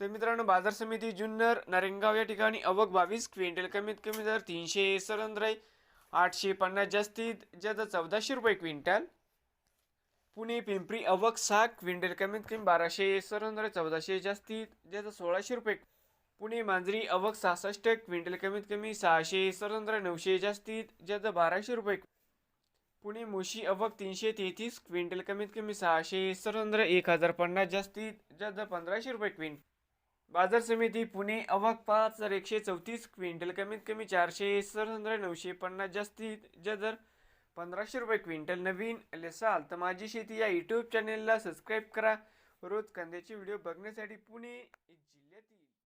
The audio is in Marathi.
तर मित्रांनो बाजार समिती जुन्नर नारेंगाव या ठिकाणी अवक बावीस क्विंटल कमीत कमी दर तीनशे सरंद्राई आठशे पन्नास जास्तीत जास्त चौदाशे रुपये क्विंटल. पुणे पिंपरी अवक सहा क्विंटल कमीत कमी बाराशे सरंद्राई चौदाशे जास्तीत जास्त सोळाशे रुपये. पुणे मांजरी अवक सहासष्ट क्विंटल कमीत कमी सहाशे सरंद्राई नऊशे जास्तीत जास्त बाराशे रुपये. पुणे मुशी अवक तीनशे तेहतीस क्विंटल कमीत कमी सहाशे सरंद्र एक हजार पन्नास जास्तीत जास्त पंधराशे रुपये क्विंट बाजार समिती पुणे अवाक पाच हजार एकशे चौतीस क्विंटल कमीत कमी चारशे सरंद्र नऊशे पन्नास जास्तीत जदर पंधराशे रुपये क्विंटल नवीन लसाल. तर माझी शेती या यूट्यूब चॅनेलला सबस्क्राईब करा. रोज कांद्याचे व्हिडिओ बघण्यासाठी पुणे जिल्ह्यातील